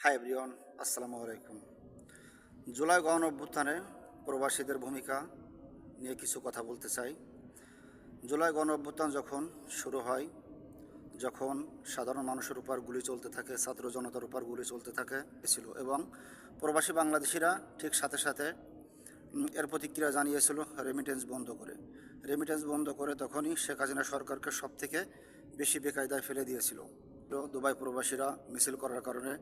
Hi everyone, আসসালামু আলাইকুম। জুলাই গণ অভ্যুত্থানে প্রবাসীদের ভূমিকা নিয়ে কিছু কথা বলতে চাই। জুলাই গণ অভ্যুত্থান যখন শুরু হয়, যখন সাধারণ মানুষের উপর গুলি চলতে থাকে, ছাত্র জনতার উপর গুলি চলতে থাকে, ছিল এবং প্রবাসী বাংলাদেশিরা ঠিক সাথে সাথে এর প্রতিক্রিয়া জানিয়েছিল রেমিটেন্স বন্ধ করে। রেমিটেন্স বন্ধ করে তখনই শেখ হাসিনা সরকারকে সব থেকে বেশি বেকায়দায় ফেলে দিয়েছিল। দুবাই প্রবাসীরা মিছিল করার কারণে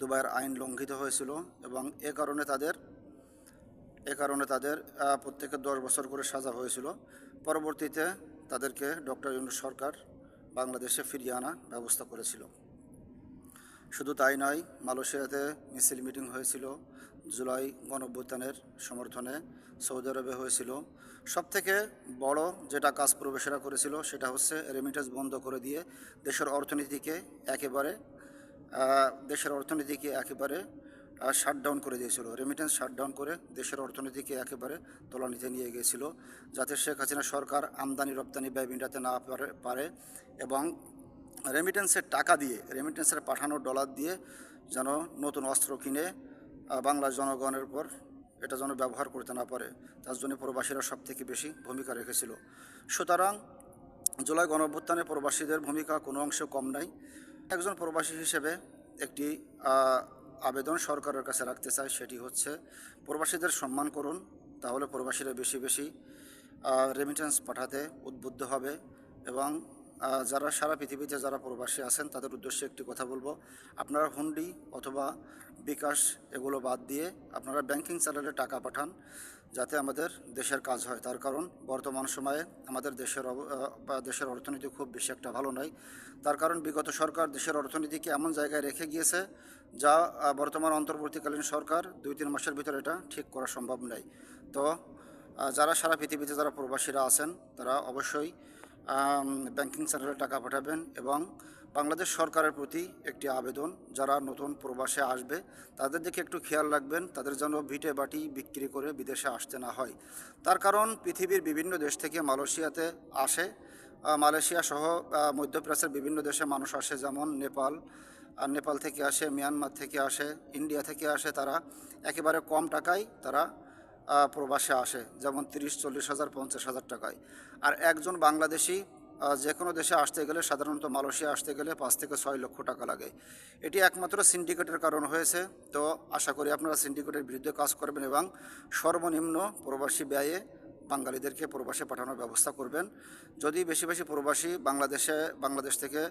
দুবাইয়ের আইন লঙ্ঘিত হয়েছিল এবং এ কারণে তাদের, এ কারণে তাদের প্রত্যেকে দশ বছর করে সাজা হয়েছিল। পরবর্তীতে তাদেরকে ডক্টর ইউনুস সরকার বাংলাদেশে ফিরিয়ে আনা ব্যবস্থা করেছিল। শুধু তাই নয়, মালয়েশিয়াতে মিছিল মিটিং হয়েছিল জুলাই গণঅভ্যুত্থানের সমর্থনে। সৌদি আরবে হয়েছিল। সবথেকে বড় যেটা কাজ প্রবেশরা করেছিল সেটা হচ্ছে রেমিটেন্স বন্ধ করে দিয়ে দেশের অর্থনীতিকে একেবারে দেশের অর্থনীতিকে একেবারে শাটডাউন করে দিয়েছিল। রেমিটেন্স শাটডাউন করে দেশের অর্থনীতিকে একেবারে তলানিতে নিয়ে গিয়েছিল, যাতে শেখ হাসিনা সরকার আমদানি রপ্তানি ব্যয় মিটাতে না পারে এবং রেমিটেন্সের টাকা দিয়ে রেমিটেন্সের পাঠানো ডলার দিয়ে যেন নতুন অস্ত্র কিনে বাংলার জনগণের উপর এটা যেন ব্যবহার করতে না পারে। তার জন্য প্রবাসীরা সব থেকে বেশি ভূমিকা রেখেছিল। সুতরাং জুলাই গণঅভ্যুত্থানে প্রবাসীদের ভূমিকা কোনো অংশে কম নাই। একজন প্রবাসী হিসেবে একটি আবেদন সরকারের কাছে রাখতে চাই সেটি হচ্ছে প্রবাসীদের সম্মান করুন, তাহলে প্রবাসীরা বেশি বেশি রেমিটেন্স পাঠাতে উদ্বুদ্ধ হবে এবং যারা সারা পৃথিবীতে যারা প্রবাসী আছেন, তাদের উদ্দেশ্যে একটি কথা বলব। আপনারা হুন্ডি অথবা বিকাশ এগুলো বাদ দিয়ে আপনারা ব্যাংকিং চ্যানেলে টাকা পাঠান, যাতে আমাদের দেশের কাজ হয়। তার কারণ, বর্তমান সময়ে আমাদের দেশের দেশের অর্থনীতি খুব বেশি একটা ভালো নয়। তার কারণ, বিগত সরকার দেশের অর্থনীতিকে এমন জায়গায় রেখে গিয়েছে, যা বর্তমান অন্তর্বর্তীকালীন সরকার দুই তিন মাসের ভিতরে এটা ঠিক করা সম্ভব নয়। তো যারা সারা পৃথিবীতে যারা প্রবাসীরা আছেন, তারা অবশ্যই ব্যাংকিং সেন্টারে টাকা পাঠাবেন এবং বাংলাদেশ সরকারের প্রতি একটি আবেদন, যারা নতুন প্রবাসে আসবে, তাদের দিকে একটু খেয়াল রাখবেন, তাদের যেন ভিটে বাটি বিক্রি করে বিদেশে আসতে না হয়। তার কারণ, পৃথিবীর বিভিন্ন দেশ থেকে মালয়েশিয়াতে আসে। মালয়েশিয়া সহ মধ্যপ্রাচ্যের বিভিন্ন দেশে মানুষ আসে, যেমন নেপাল। আর নেপাল থেকে আসে, মিয়ানমার থেকে আসে, ইন্ডিয়া থেকে আসে, তারা একেবারে কম টাকায় তারা প্রবাসে আসে, যেমন তিরিশ, চল্লিশ হাজার, পঞ্চাশ হাজার টাকায়। আর একজন বাংলাদেশি যে কোনো দেশে আসতে গেলে, সাধারণত মালয়েশিয়া আসতে গেলে পাঁচ থেকে ছয় লক্ষ টাকা লাগে। এটি একমাত্র সিন্ডিকেটের কারণ হয়েছে। তো আশা করি আপনারা সিন্ডিকেটের বিরুদ্ধে কাজ করবেন এবং সর্বনিম্ন প্রবাসী ব্যয়ে বাঙালিদেরকে প্রবাসে পাঠানোর ব্যবস্থা করবেন। যদি বেশি বেশি প্রবাসী বাংলাদেশে, বাংলাদেশ থেকে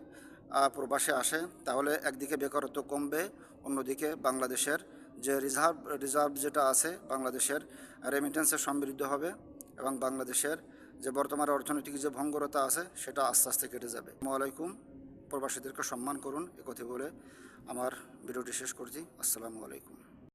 প্রবাসে আসে, তাহলে একদিকে বেকারত্ব কমবে, অন্যদিকে বাংলাদেশের যে রিজার্ভ রিজার্ভ যেটা আছে বাংলাদেশের রেমিটেন্সে সমৃদ্ধ হবে এবং বাংলাদেশের যে বর্তমান অর্থনৈতিক যে ভঙ্গরতা আছে, সেটা আস্তে আস্তে কেটে যাবে। আলাইকুম। প্রবাসীদেরকে সম্মান করুন এ কথা বলে আমার ভিডিওটি শেষ করছি। আসসালামু আলাইকুম।